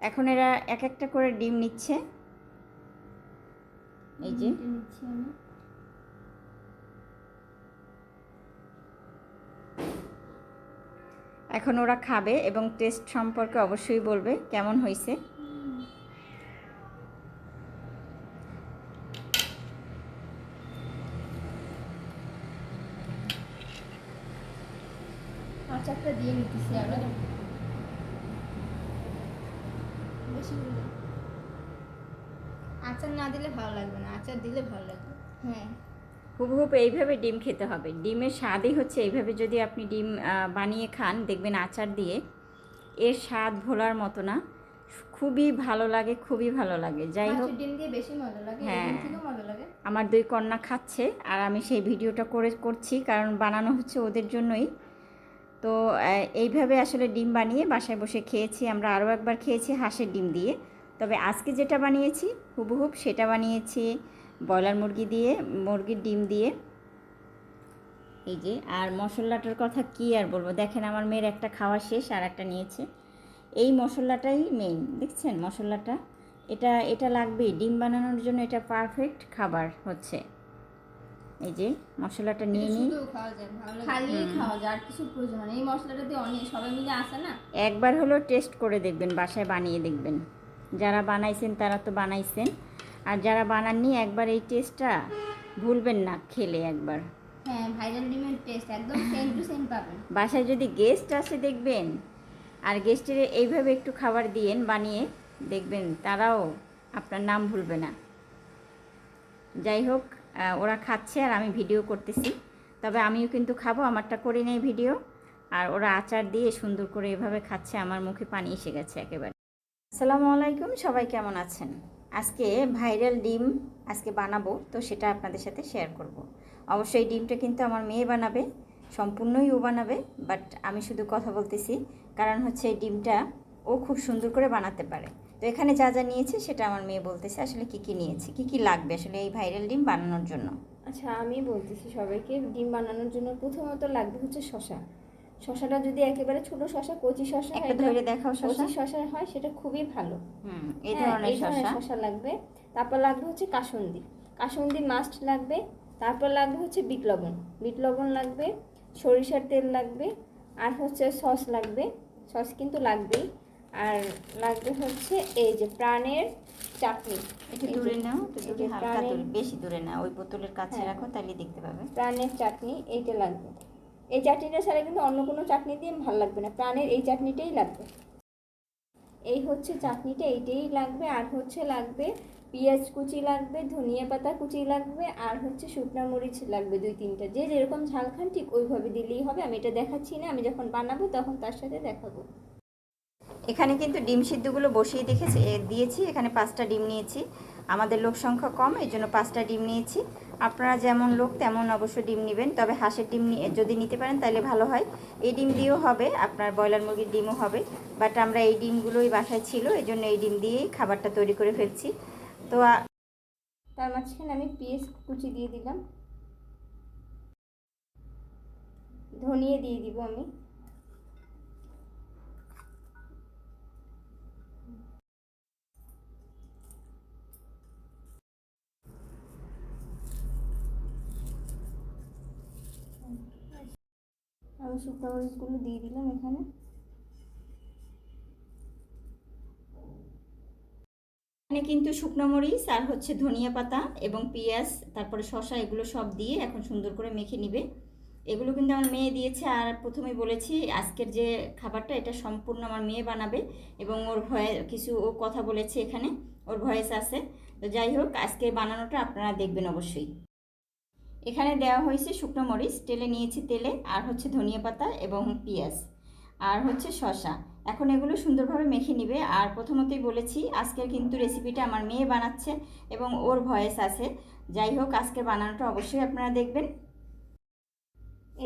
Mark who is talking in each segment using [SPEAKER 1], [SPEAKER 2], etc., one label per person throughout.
[SPEAKER 1] এখন এরা এক একটা করে ডিম নিচ্ছে। এই যে। এখন ওরা খাবে এবং টেস্ট সম্পর্কে অবশ্যই বলবে কেমন হয়েছে
[SPEAKER 2] আচারটা দিয়ে নিতেছি আমরা। বেশি করে আচার না দিলে ভালো লাগবে না আচার দিলে ভালো লাগবে। হ্যাঁ।
[SPEAKER 1] হুবহুব এইভাবে ডিম খেতে হবে। ডিমের স্বাদই হচ্ছে এইভাবে যদি আপনি ডিম বানিয়ে খান দেখবেন আচার দিয়ে এর স্বাদ ভোলার মতো না। খুবই ভালো লাগে খুবই ভালো লাগে। যাই হোক।
[SPEAKER 2] ডিম দিয়ে বেশি মজা লাগে
[SPEAKER 1] হ্যাঁ।
[SPEAKER 2] মজা লাগে।
[SPEAKER 1] আমার দুই কন্যা খাচ্ছে আর আমি সেই ভিডিওটা করে করছি কারণ বানানো হচ্ছে ওদের জন্যই। তো এইভাবে আসলে ডিম বানিয়ে বাসায় বসে খেয়েছি। আমরা আরও একবার খেয়েছি হাঁসের ডিম দিয়ে। তবে আজকে যেটা বানিয়েছি, হুবহুব সেটা বানিয়েছি ব্রয়লার মুরগি দিয়ে, মুরগির ডিম দিয়ে। এই যে, আর মশলাটার কথা কি আর বলব? দেখেন আমার মেয়ের একটা খাওয়া শেষ আর একটা নিয়েছে। এই মশলাটাই মেইন দেখছেন মশলাটা? এটা এটা লাগবেই। ডিম বানানোর জন্য এটা পারফেক্ট খাবার হচ্ছে। এই যে মশলাটা নিয়ে নিই।
[SPEAKER 2] খাওয়া যায় খালি খাওয়া যায় আর কিছু প্রয়োজন এই মশলাটা দিয়ে অনেক সবাই মিলে আসে না?
[SPEAKER 1] একবার হলো টেস্ট করে দেখবেন বাসায় বানিয়ে দেখবেন। যারা বানাইছেন তারা তো বানাইছেন। আর যারা বানাননি একবার এই টেস্টটা ভুলবেন না খেলে একবার।
[SPEAKER 2] হ্যাঁ ভাইরাল ডিমের টেস্ট একদম সেম টু সেম পাবেন।
[SPEAKER 1] বাসায় যদি গেস্ট আসে দেখবেন। আর গেস্টের এইভাবে একটু খাবার দিয়েন বানিয়ে দেখবেন তারাও আপনার নাম ভুলবে না। যাই হোক ওরা খাচ্ছে আর আমি ভিডিও করতেছি। তবে আমিও কিন্তু খাব, আমারটা করে নেই ভিডিও। আর ওরা আচার দিয়ে সুন্দর করে এভাবে খাচ্ছে, আমার মুখে পানি এসে গেছে একেবারে। আসসালামু আলাইকুম, সবাই কেমন আছেন? আজকে ভাইরাল ডিম আজকে বানাবো, তো সেটা আপনাদের সাথে শেয়ার করব। অবশ্যই ডিমটা কিন্তু আমার মেয়ে বানাবে, সম্পূর্ণই ও বানাবে বাট আমি শুধু কথা বলতেছি, কারণ হচ্ছে এই ডিমটা ও খুব সুন্দর করে বানাতে পারে। তো এখানে যা যা নিয়েছে সেটা আমার মেয়ে বলতেছে আসলে কি কি নিয়েছে কি কি লাগবে আসলে এই ভাইরাল ডিম বানানোর জন্য?
[SPEAKER 2] আচ্ছা আমি বলতেছি সবাইকে ডিম বানানোর জন্য প্রথমত লাগবে হচ্ছে শশা শশাটা যদি একেবারে ছোট শশা কচি শশা
[SPEAKER 1] একটা ধরে দেখাও শশা
[SPEAKER 2] কচি শশা হয় সেটা খুবই ভালো।
[SPEAKER 1] হুম এই
[SPEAKER 2] হ্যাঁ,
[SPEAKER 1] ধরনের শশা
[SPEAKER 2] শশা লাগবে। তারপর লাগবে হচ্ছে কাসুন্দি। কাসুন্দি মাস্ট লাগবে। তারপর লাগবে হচ্ছে বিট লবণ। বিট লবণ লাগবে সরিষার তেল লাগবে আর হচ্ছে সস লাগবে। সস কিন্তু লাগবেই। আর লাগবে হচ্ছে এই যে প্রাণের চাটনি।
[SPEAKER 1] একটু দূরে নাও দূরে হালকা দূরে বেশি দূরে না ওই বোতলের কাছে
[SPEAKER 2] হ্যাঁ।
[SPEAKER 1] রাখো তাহলে দেখতে পাবে।
[SPEAKER 2] প্রাণের চাটনি এইটা লাগবে। এই চাটনিটা ছাড়া কিন্তু অন্য কোনো চাটনি দিয়ে ভালো লাগবে না প্রাণের এই চাটনিটাই লাগবে। এই হচ্ছে চাটনিটা এইটাই লাগবে আর হচ্ছে লাগবে পেঁয়াজ কুচি লাগবে ধনিয়া পাতা কুচি লাগবে আর হচ্ছে শুকনা মরিচ লাগবে দুই তিনটা। যে যেরকম ঝাল খান ঠিক ওইভাবে দিলেই হবে আমি এটা দেখাচ্ছি না আমি যখন বানাবো তখন তার সাথে দেখাবো।
[SPEAKER 1] এখানে কিন্তু ডিম সিদ্ধগুলো বসিয়ে দেখেছি দিয়েছি, এখানে পাঁচটা ডিম নিয়েছি। আমাদের লোক সংখ্যা কম, এই জন্য পাঁচটা ডিম নিয়েছি। আপনারা যেমন লোক, তেমন অবশ্য ডিম নেবেন। তবে হাঁসের ডিম নিয়ে যদি নিতে পারেন তাহলে ভালো হয়। এই ডিম দিয়েও হবে, আপনার ব্রয়লার মুরগির ডিমও হবে। বাট আমরা এই ডিমগুলোই বাসায় ছিল, এই জন্য এই ডিম দিয়েই খাবারটা তৈরি করে ফেলছি। তো
[SPEAKER 2] তার মাঝখানে আমি পেঁয়াজ কুচি দিয়ে দিলাম। ধনিয়ে দিয়ে দিব আমি আমি শুকনো মরিচগুলো দিয়ে দিলাম এখানে।
[SPEAKER 1] এখানে কিন্তু শুকনো মরিচ আর হচ্ছে ধনিয়া পাতা এবং পেঁয়াজ, তারপরে শসা, এগুলো সব দিয়ে এখন সুন্দর করে মেখে নিবে। এগুলো কিন্তু আমার মেয়ে দিয়েছে আর প্রথমেই বলেছি আজকের যে খাবারটা, এটা সম্পূর্ণ আমার মেয়ে বানাবে এবং ওর ভয়ে কিছু ও কথা বলেছে এখানে, ওর ভয়েস আছে। তো যাই হোক আজকে বানানোটা আপনারা দেখবেন অবশ্যই। এখানে দেওয়া হয়েছে শুকনো মরিচ, তেলে নিয়েছি তেলে, আর হচ্ছে ধনিয়া পাতা এবং পেঁয়াজ, আর হচ্ছে শশা এখন এগুলো সুন্দরভাবে মেখে নিবে, আর প্রথমতেই বলেছি আজকের কিন্তু রেসিপিটা আমার মেয়ে বানাচ্ছে এবং ওর ভয়েস আছে। যাই হোক আজকে বানানোটা অবশ্যই আপনারা দেখবেন।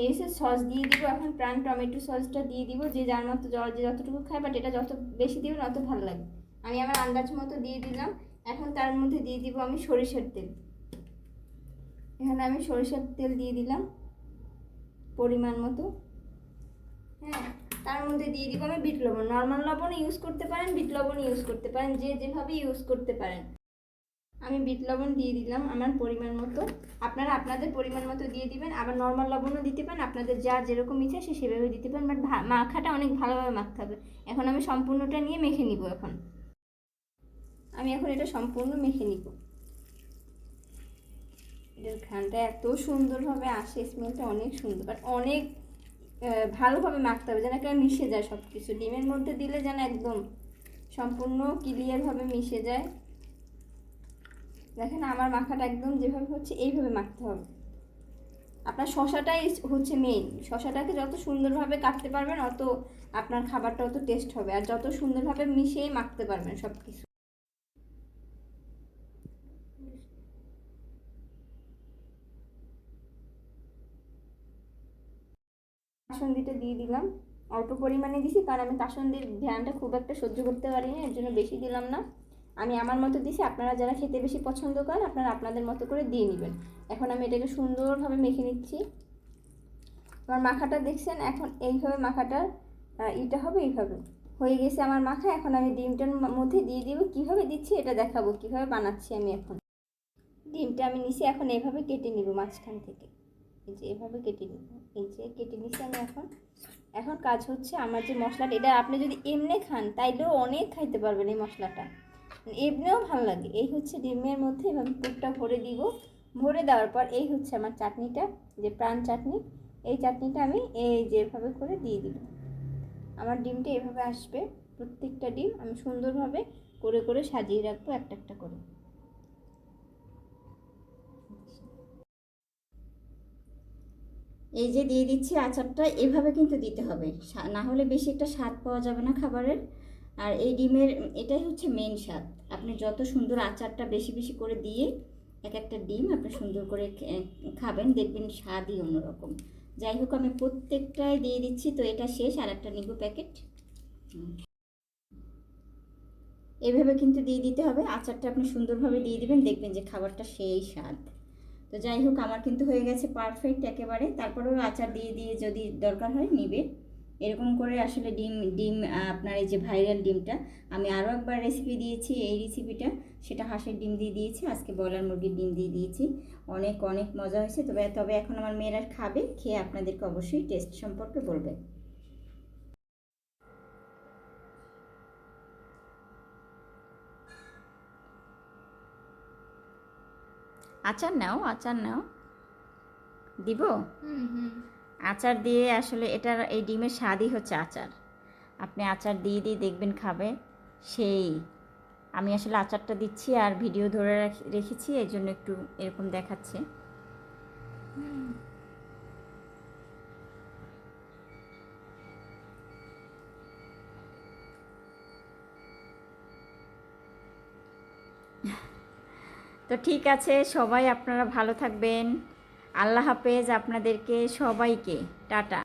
[SPEAKER 2] এই হচ্ছে সস দিয়ে দিব, এখন প্রাণ টমেটো সসটা দিয়ে দিব, যে যার মতো জল যে যতটুকু খায় বাট এটা যত বেশি দিবেন অত ভালো লাগে। আমি আমার আন্দাজ মতো দিয়ে দিলাম, এখন তার মধ্যে দিয়ে দিব আমি সরিষার তেল। এখানে আমি সরিষার তেল দিয়ে দিলাম, পরিমাণ মতো। হ্যাঁ তার মধ্যে দিয়ে দিব আমি বিট লবণ। নর্মাল লবণ ইউজ করতে পারেন, বিট লবণ ইউজ করতে পারেন, যে যেভাবে ইউজ করতে পারেন। আমি বিট লবণ দিয়ে দিলাম আমার পরিমাণ মতো। আপনারা আপনাদের পরিমাণ মতো দিয়ে দিবেন, আবার নর্মাল লবণও দিতে পারেন, আপনাদের যার যেরকম ইচ্ছে সে সেভাবে দিতে পারেন বাট মাখাটা অনেক ভালোভাবে মাখতে হবে। এখন আমি সম্পূর্ণটা নিয়ে মেখে নিব এখন। আমি এখন এটা সম্পূর্ণ মেখে নিব। এটার এত সুন্দরভাবে আসে স্মেলটা অনেক সুন্দর বাট অনেক ভালোভাবে মাখতে হবে যেন একটা মিশে যায় সব কিছু ডিমের মধ্যে দিলে যেন একদম সম্পূর্ণ ক্লিয়ারভাবে মিশে যায়। দেখেন আমার মাখাটা একদম যেভাবে হচ্ছে এইভাবে মাখতে হবে। আপনার শশাটাই হচ্ছে মেইন শশাটাকে যত সুন্দরভাবে কাটতে পারবেন, অত আপনার খাবারটা অত টেস্ট হবে। আর যত সুন্দরভাবে মিশিয়ে মাখতে পারবেন সব কিছু কাসন্দিটা দিয়ে দিলাম। অল্প পরিমাণে দিছি কারণ আমি কাসন্দির ধ্যানটা খুব একটা সহ্য করতে পারি না এর জন্য বেশি দিলাম না। আমি আমার মতো দিছি আপনারা যারা খেতে বেশি পছন্দ করেন আপনারা আপনাদের মতো করে দিয়ে নেবেন। এখন আমি এটাকে সুন্দরভাবে মেখে নিচ্ছি। আমার মাখাটা দেখছেন এখন এইভাবে মাখাটার আহ, ইটা হবে এইভাবে। হয়ে গেছে আমার মাখা এখন আমি ডিমটার মধ্যে দিয়ে দিব। কীভাবে দিচ্ছি এটা দেখাবো কীভাবে বানাচ্ছি আমি এখন? ডিমটা আমি নিছি এখন এইভাবে কেটে নিব মাঝখান থেকে। এই যে এভাবে কেটে নিব এই যে কেটে নিচ্ছি আমি এখন। এখন কাজ হচ্ছে আমার যে মশলাটা, এটা আপনি যদি এমনি খান, তাইলেও অনেক খাইতে পারবেন এই মশলাটা। এমনিও ভালো লাগে। এই হচ্ছে ডিমের মধ্যে এভাবে পুরটা ভরে দিব। ভরে দেওয়ার পর এই হচ্ছে আমার চাটনিটা, যে প্রাণ চাটনি। এই চাটনিটা আমি এই যেভাবে করে দিয়ে দিব। আমার ডিমটা এভাবে আসবে। প্রত্যেকটা ডিম আমি সুন্দরভাবে করে করে সাজিয়ে রাখব একটা একটা করে।
[SPEAKER 1] এই যে দিয়ে দিচ্ছি আচারটা, এভাবে কিন্তু দিতে হবে। না হলে বেশি একটা স্বাদ পাওয়া যাবে না খাবারের। আর এই ডিমের, এটাই হচ্ছে মেন স্বাদ। আপনি যত সুন্দর আচারটা বেশি বেশি করে দিয়ে এক একটা ডিম আপনি সুন্দর করে খাবেন, দেখবেন স্বাদই অন্যরকম। যাই হোক, আমি প্রত্যেকটাই দিয়ে দিচ্ছি, তো এটা শেষ, আর একটা নিব প্যাকেট। এভাবে কিন্তু দিয়ে দিতে হবে। আচারটা আপনি সুন্দরভাবে দিয়ে দিবেন, দেখবেন যে খাবারটা সেই স্বাদ। তো যাই হোক, আমার কিন্তু হয়ে গেছে পারফেক্ট একেবারে। তারপরেও আচার দিয়ে দিয়ে যদি দরকার হয় নিবে। এরকম করে আসলে ডিম ডিম আপনার এই যে ভাইরাল ডিমটা, আমি আরও একবার রেসিপি দিয়েছি। এই রেসিপিটা সেটা হাঁসের ডিম দিয়ে দিয়েছি, আজকে ব্রয়লার মুরগির ডিম দিয়ে দিয়েছি। অনেক অনেক মজা হয়েছে। তবে তবে এখন আমার মেয়েরা খাবে, খেয়ে আপনাদেরকে অবশ্যই টেস্ট সম্পর্কে বলবে। আচার নাও আচার নাও। দিব? আচার দিয়ে আসলে এটার এই ডিমের স্বাদই হচ্ছে আচার। আপনি আচার দিয়ে দিয়ে দেখবেন খাবে। সেই আমি আসলে আচারটা দিচ্ছি আর ভিডিও ধরে রাখ- রেখেছি এই জন্য একটু এরকম দেখাচ্ছে। তো ঠিক আছে সবাই আপনারা ভালো থাকবেন। আল্লাহ হাফেজ আপনাদেরকে সবাইকে। টাটা।